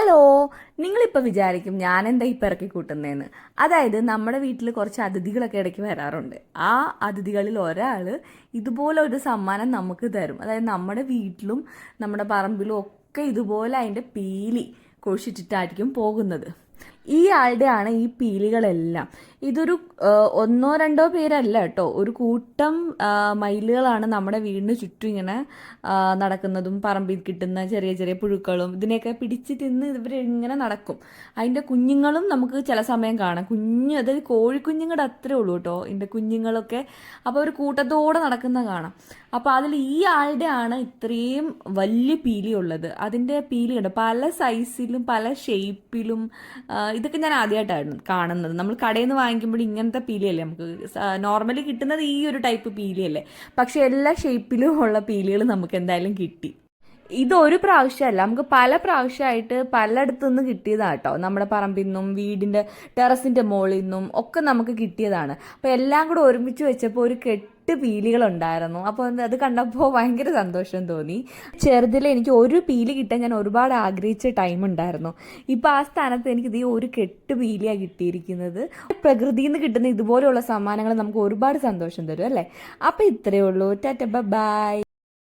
Hello നിങ്ങളിപ്പോൾ വിചാരിക്കും ഞാൻ എന്താ ഈ ഇറക്കി കൂട്ടുന്നതെന്ന് അതായത് നമ്മുടെ വീട്ടിൽ കുറച്ച് അതിഥികളൊക്കെ ഇടയ്ക്ക് വരാറുണ്ട്. ആ അതിഥികളിൽ ഒരാൾ ഇതുപോലെ ഒരു സമ്മാനം നമുക്ക് തരും. അതായത് നമ്മുടെ വീട്ടിലും നമ്മുടെ പറമ്പിലും ഒക്കെ ഇതുപോലെ അതിന്റെ പീലി കുഴിച്ചിട്ടിട്ടായിരിക്കും പോകുന്നത്. ഈ ആളുടെയാണ് ഈ പീലികളെല്ലാം. ഇതൊരു ഒന്നോ രണ്ടോ പേരല്ല കേട്ടോ. ഒരു കൂട്ടം മയിലുകളാണ് നമ്മുടെ വീടിന് ചുറ്റും ഇങ്ങനെ നടക്കുന്നതും പറമ്പിൽ കിട്ടുന്ന ചെറിയ ചെറിയ പുഴുക്കളും ഇതിനെയൊക്കെ പിടിച്ച് തിന്ന് ഇവർ ഇങ്ങനെ നടക്കും. അതിന്റെ കുഞ്ഞുങ്ങളും നമുക്ക് ചില സമയം കാണാം. കുഞ്ഞ് അതായത് കോഴിക്കുഞ്ഞുങ്ങളുടെ അത്രേ ഉള്ളൂ കേട്ടോ. ഇതിന്റെ കുഞ്ഞുങ്ങളൊക്കെ അപ്പോൾ ഒരു കൂട്ടത്തോടെ നടക്കുന്ന കാണാം. അപ്പോൾ അതിൽ ഈ ആളുടെ ആണ് ഇത്രയും വലിയ പീലി ഉള്ളത് അതിന്റെ പീലി ഉണ്ട് പല സൈസിലും പല ഷേപ്പിലും ഇതൊക്കെ ഞാൻ ആദ്യമായിട്ടാണ് കാണുന്നത്. നമ്മൾ കടയിൽ നിന്ന് വാങ്ങിക്കുമ്പോൾ ഇങ്ങനത്തെ പീലിയല്ലേ നമുക്ക്? നോർമലി കിട്ടുന്നത് ഈ ഒരു ടൈപ്പ് പീലിയല്ലേ. പക്ഷെ എല്ലാ ഷേപ്പിലും ഉള്ള പീലികൾ നമുക്ക് എന്തായാലും കിട്ടി. ഇതൊരു പ്രാവശ്യമല്ല നമുക്ക് പല പ്രാവശ്യമായിട്ട് പലയിടത്തു നിന്ന് കിട്ടിയതാണ് കേട്ടോ. നമ്മുടെ പറമ്പിൽ നിന്നും വീടിന്റെ ടെറസിന്റെ മുകളിൽ നിന്നും ഒക്കെ നമുക്ക് കിട്ടിയതാണ്. അപ്പോൾ എല്ലാം കൂടെ ഒരുമിച്ച് വെച്ചപ്പോൾ ഒരു കെട്ട് പീലികളുണ്ടായിരുന്നു. അപ്പോൾ അത് കണ്ടപ്പോൾ ഭയങ്കര സന്തോഷം തോന്നി. ചെറുതിൽ എനിക്ക് ഒരു പീലി കിട്ടാൻ ഞാൻ ഒരുപാട് ആഗ്രഹിച്ച ടൈം ഉണ്ടായിരുന്നു. ഇപ്പോൾ ആ സ്ഥാനത്ത് എനിക്ക് ഇത് ഒരു കെട്ട് പീലിയാണ് കിട്ടിയിരിക്കുന്നത്. പ്രകൃതിയിൽ നിന്ന് കിട്ടുന്ന ഇതുപോലെയുള്ള സമ്മാനങ്ങൾ നമുക്ക് ഒരുപാട് സന്തോഷം തരും അല്ലേ? അപ്പോൾ ഇത്രയേ ഉള്ളൂ. Tata bye.